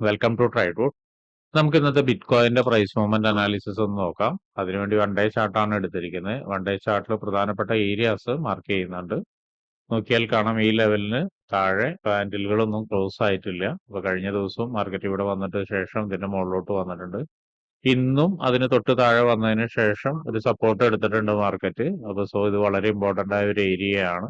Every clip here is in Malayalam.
വെൽക്കം ടു ട്രൈഡ്രൂട്ട് നമുക്ക് ഇന്നത്തെ ബിറ്റ് കോയിന്റെ പ്രൈസ് മൂവ്മെന്റ് അനാലിസിസ് ഒന്ന് നോക്കാം. അതിനുവേണ്ടി വൺ ഡേ ചാർട്ടാണ് എടുത്തിരിക്കുന്നത് വൺ ഡേ ചാർട്ടിൽ പ്രധാനപ്പെട്ട ഏരിയാസ് മാർക്ക് ചെയ്യുന്നുണ്ട്. നോക്കിയാൽ കാണാം ഈ ലെവലിന് താഴെ പാൻഡിലുകളൊന്നും ക്ലോസ് ആയിട്ടില്ല. അപ്പൊ കഴിഞ്ഞ ദിവസവും മാർക്കറ്റ് ഇവിടെ വന്നിട്ട് ശേഷം ഇതിന്റെ മുകളിലോട്ട് വന്നിട്ടുണ്ട്. ഇന്നും അതിന് തൊട്ട് താഴെ വന്നതിന് ശേഷം ഒരു സപ്പോർട്ട് എടുത്തിട്ടുണ്ട് മാർക്കറ്റ് അപ്പൊ സോ ഇത് വളരെ ഇമ്പോർട്ടന്റ് ആയ ഒരു ഏരിയയാണ്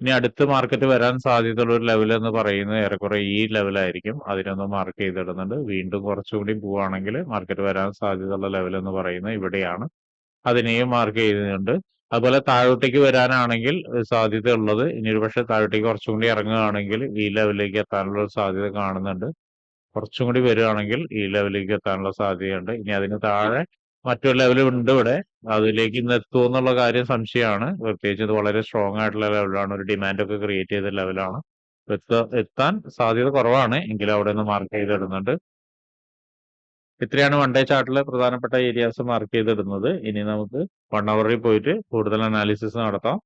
ഇനി അടുത്ത മാർക്കറ്റ് വരാൻ സാധ്യതയുള്ള ഒരു ലെവൽ എന്ന് പറയുന്നത് ഏറെക്കുറെ ഈ ലെവലായിരിക്കും അതിനൊന്ന് മാർക്ക് ചെയ്തിടുന്നുണ്ട്. വീണ്ടും കുറച്ചുകൂടി പോവുകയാണെങ്കിൽ മാർക്കറ്റ് വരാൻ സാധ്യതയുള്ള ലെവൽ എന്ന് പറയുന്നത് ഇവിടെയാണ്. അതിനെയും മാർക്ക് ചെയ്തിട്ടുണ്ട് അതുപോലെ താഴോട്ടേക്ക് വരാനാണെങ്കിൽ സാധ്യത ഉള്ളത് ഇനി ഒരു പക്ഷേ താഴോട്ടേക്ക് കുറച്ചും കൂടി ഇറങ്ങുകയാണെങ്കിൽ ഈ ലെവലിലേക്ക് എത്താനുള്ള ഒരു സാധ്യത കാണുന്നുണ്ട്. കുറച്ചും കൂടി വരികയാണെങ്കിൽ ഈ ലെവലിലേക്ക് എത്താനുള്ള സാധ്യതയുണ്ട്. ഇനി അതിന് താഴെ മറ്റൊരു ലെവൽ ഉണ്ട് ഇവിടെ. അതിലേക്ക് ഇന്ന് എത്തുമോ എന്നുള്ള കാര്യം സംശയമാണ്. പ്രത്യേകിച്ച് ഇത് വളരെ സ്ട്രോങ് ആയിട്ടുള്ള ലെവലാണ് ഒരു ഡിമാൻഡ് ഒക്കെ ക്രിയേറ്റ് ചെയ്ത ലെവലാണ് എത്താൻ സാധ്യത കുറവാണ്. എങ്കിലും അവിടെ നിന്ന് മാർക്ക് ചെയ്തിടുന്നുണ്ട്. ഇത്രയാണ് വൺ ഡേ ചാർട്ടിലെ പ്രധാനപ്പെട്ട ഏരിയാസ് മാർക്ക് ചെയ്തിടുന്നത്. ഇനി നമുക്ക് വൺ അവറിൽ പോയിട്ട് കൂടുതൽ അനാലിസിസ് നടത്താം.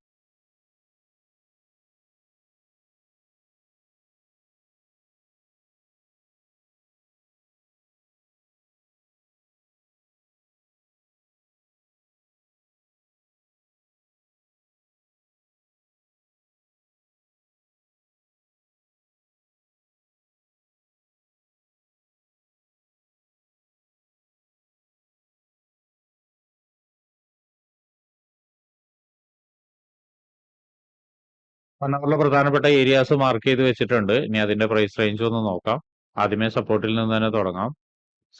അവറിലെ പ്രധാനപ്പെട്ട ഏരിയാസ് മാർക്ക് ചെയ്ത് വെച്ചിട്ടുണ്ട്. ഇനി അതിന്റെ പ്രൈസ് റേഞ്ച് ഒന്ന് നോക്കാം. ആദ്യമേ സപ്പോർട്ടിൽ നിന്ന് തന്നെ തുടങ്ങാം.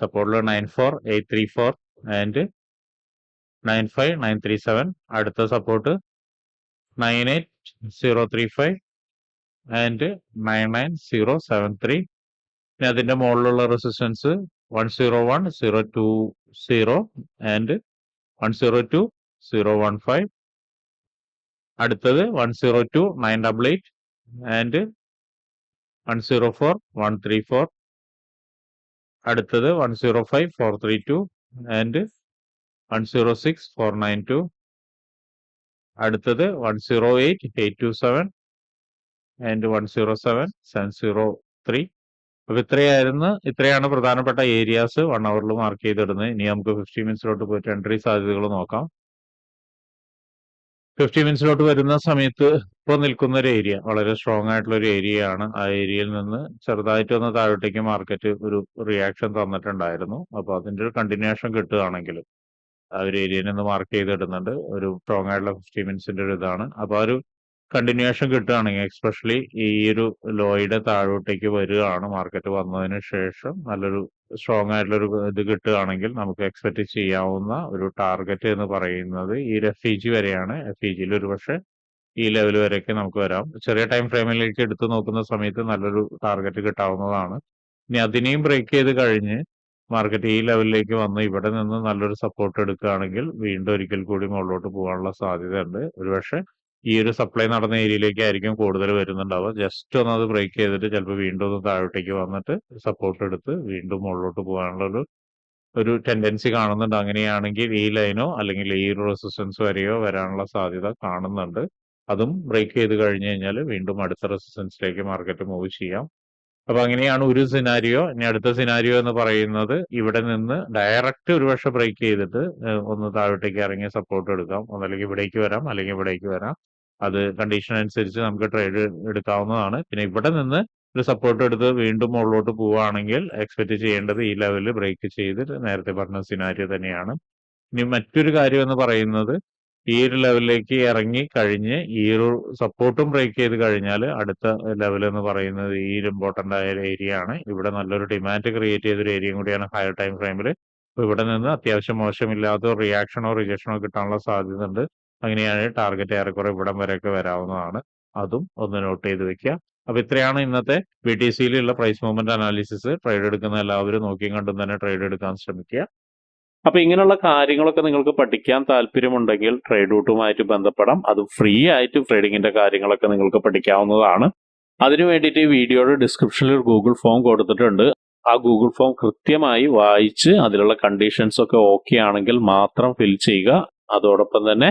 സപ്പോർട്ടിൽ nine four eight three four and nine five nine three seven അടുത്ത support nine eight zero three five and nine nine zero seven three പിന്നെ അതിന്റെ മുകളിലുള്ള resistance one zero one zero two zero and one zero two zero one five അടുത്തത് one zero two nine double eight and one zero four one three four അടുത്തത് one zero five four three two and one zero six four nine two അടുത്തത് one zero eight eight two seven and one zero seven seven zero three അപ്പൊ ഇത്രയായിരുന്നു. ഇത്രയാണ് പ്രധാനപ്പെട്ട ഏരിയാസ് വൺ അവറിൽ മാർക്ക് ചെയ്തിടുന്നത്. ഇനി നമുക്ക് ഫിഫ്റ്റി മിനിറ്റ്സിലോട്ട് പോയിട്ട് എൻട്രി സാധ്യതകൾ നോക്കാം. ഫിഫ്റ്റി മിനിറ്റ്സിലോട്ട് വരുന്ന സമയത്ത് ഇപ്പോൾ നിൽക്കുന്ന ഒരു ഏരിയ വളരെ സ്ട്രോങ് ആയിട്ടുള്ള ഒരു ഏരിയ ആണ്. ആ ഏരിയയിൽ നിന്ന് ചെറുതായിട്ട് ഒന്ന് താഴോട്ടേക്ക് മാർക്കറ്റ് ഒരു റിയാക്ഷൻ തന്നിട്ടുണ്ടായിരുന്നു. അപ്പോൾ അതിന്റെ ഒരു കണ്ടിന്യൂഷൻ കിട്ടുകയാണെങ്കിൽ ആ ഒരു ഏരിയയിൽ നിന്ന് മാർക്ക് ചെയ്തിടുന്നുണ്ട് ഒരു സ്ട്രോങ് ആയിട്ടുള്ള ഫിഫ്റ്റി മിനിറ്റ്സിന്റെ ഒരു ഇതാണ്. അപ്പോൾ ആ ഒരു കണ്ടിന്യൂഷൻ കിട്ടുകയാണെങ്കിൽ എക്സ്പെഷ്യലി ഈ ഒരു ലോയുടെ താഴോട്ടേക്ക് വരികയാണ് മാർക്കറ്റ് വന്നതിന് ശേഷം നല്ലൊരു സ്ട്രോങ് ആയിട്ടുള്ള ഒരു ഇത് കിട്ടുകയാണെങ്കിൽ നമുക്ക് എക്സ്പെക്ട് ചെയ്യാവുന്ന ഒരു ടാർഗറ്റ് എന്ന് പറയുന്നത് ഈ ഒരു എഫ് ഇ ജി വരെയാണ്. എഫ് ഇ ജിയിൽ ഒരു പക്ഷേ ഈ ലെവൽ വരെയൊക്കെ നമുക്ക് വരാം. ചെറിയ ടൈം ഫ്രെയിമിലേക്ക് എടുത്തു നോക്കുന്ന സമയത്ത് നല്ലൊരു ടാർഗറ്റ് കിട്ടാവുന്നതാണ്. ഇനി അതിനെയും ബ്രേക്ക് ചെയ്ത് കഴിഞ്ഞ് മാർക്കറ്റ് ഈ ലെവലിലേക്ക് വന്ന് ഇവിടെ നിന്ന് നല്ലൊരു സപ്പോർട്ട് എടുക്കുകയാണെങ്കിൽ വീണ്ടും ഒരിക്കൽ കൂടി മുകളിലോട്ട് പോകാനുള്ള സാധ്യതയുണ്ട്. ഒരുപക്ഷെ ഈ ഒരു സപ്ലൈ നടന്ന ഏരിയയിലേക്കായിരിക്കും കൂടുതൽ വരുന്നുണ്ടാവുക. ജസ്റ്റ് ഒന്ന് അത് ബ്രേക്ക് ചെയ്തിട്ട് ചിലപ്പോൾ വീണ്ടും ഒന്ന് താഴോട്ടേക്ക് വന്നിട്ട് സപ്പോർട്ട് എടുത്ത് വീണ്ടും മുകളിലോട്ട് പോകാനുള്ള ഒരു ഒരു ടെൻഡൻസി കാണുന്നുണ്ട്. അങ്ങനെയാണെങ്കിൽ ഈ ലൈനോ അല്ലെങ്കിൽ ഈ ഒരു റെസിസ്റ്റൻസ് വരെയോ വരാനുള്ള സാധ്യത കാണുന്നുണ്ട്. അതും ബ്രേക്ക് ചെയ്ത് കഴിഞ്ഞു കഴിഞ്ഞാൽ വീണ്ടും അടുത്ത റെസിസ്റ്റൻസിലേക്ക് മാർക്കറ്റ് മൂവ് ചെയ്യാം. അപ്പൊ അങ്ങനെയാണ് ഒരു സിനാരിയോ ഇനി അടുത്ത സിനാരിയോ എന്ന് പറയുന്നത് ഇവിടെ നിന്ന് ഡയറക്റ്റ് ഒരു പക്ഷെ ബ്രേക്ക് ചെയ്തിട്ട് ഒന്ന് താഴോട്ടേക്ക് ഇറങ്ങി സപ്പോർട്ട് എടുക്കാം. ഒന്നല്ലെങ്കിൽ ഇവിടേക്ക് വരാം അല്ലെങ്കിൽ ഇവിടേക്ക് വരാം. അത് കണ്ടീഷൻ അനുസരിച്ച് നമുക്ക് ട്രേഡ് എടുക്കാവുന്നതാണ്. പിന്നെ ഇവിടെ നിന്ന് ഒരു സപ്പോർട്ട് എടുത്ത് വീണ്ടും മുകളിലോട്ട് പോവുകയാണെങ്കിൽ എക്സ്പെക്ട് ചെയ്യേണ്ടത് ഈ ലെവലിൽ ബ്രേക്ക് ചെയ്ത് നേരത്തെ പറഞ്ഞ സിനാരിയോ തന്നെയാണ്. ഇനി മറ്റൊരു കാര്യം എന്ന് പറയുന്നത് ഈ ഒരു ലെവലിലേക്ക് ഇറങ്ങി കഴിഞ്ഞ് ഈ ഒരു സപ്പോർട്ടും ബ്രേക്ക് ചെയ്ത് കഴിഞ്ഞാൽ അടുത്ത ലെവൽ എന്ന് പറയുന്നത് ഈ ഒരു ഇമ്പോർട്ടന്റ് ആയ ഏരിയ ആണ്. ഇവിടെ നല്ലൊരു ഡിമാൻഡ് ക്രിയേറ്റ് ചെയ്തൊരു ഏരിയ കൂടിയാണ് ഹയർ ടൈം ഫ്രെയിമിൽ അപ്പോൾ ഇവിടെ നിന്ന് അത്യാവശ്യം മോശമില്ലാത്ത റിയാക്ഷനോ റിജക്ഷനോ കിട്ടാനുള്ള സാധ്യത ഉണ്ട് അങ്ങനെയാണ് ടാർഗറ്റ് ഏറെക്കുറെ ഇവിടം വരെയൊക്കെ വരാവുന്നതാണ്. അതും ഒന്ന് നോട്ട് ചെയ്ത് വെക്കുക. അപ്പൊ ഇത്രയാണ് ഇന്നത്തെ ബി ടി സിയിലുള്ള പ്രൈസ് മൂവ്മെന്റ് അനാലിസിസ് ട്രേഡ് എടുക്കുന്ന എല്ലാവരും നോക്കിയും കണ്ടും തന്നെ ട്രേഡ് എടുക്കാൻ ശ്രമിക്കുക. അപ്പൊ ഇങ്ങനെയുള്ള കാര്യങ്ങളൊക്കെ നിങ്ങൾക്ക് പഠിക്കാൻ താല്പര്യമുണ്ടെങ്കിൽ ട്രേഡ് റൂട്ടുമായിട്ട് ബന്ധപ്പെടാം. അത് ഫ്രീ ആയിട്ട് ട്രേഡിങ്ങിന്റെ കാര്യങ്ങളൊക്കെ നിങ്ങൾക്ക് പഠിക്കാവുന്നതാണ്. അതിനു വേണ്ടിയിട്ട് ഈ വീഡിയോയുടെ ഡിസ്ക്രിപ്ഷനിൽ ഒരു ഗൂഗിൾ ഫോം കൊടുത്തിട്ടുണ്ട്. ആ ഗൂഗിൾ ഫോം കൃത്യമായി വായിച്ച് അതിലുള്ള കണ്ടീഷൻസ് ഒക്കെ ഓക്കെ ആണെങ്കിൽ മാത്രം ഫിൽ ചെയ്യുക. അതോടൊപ്പം തന്നെ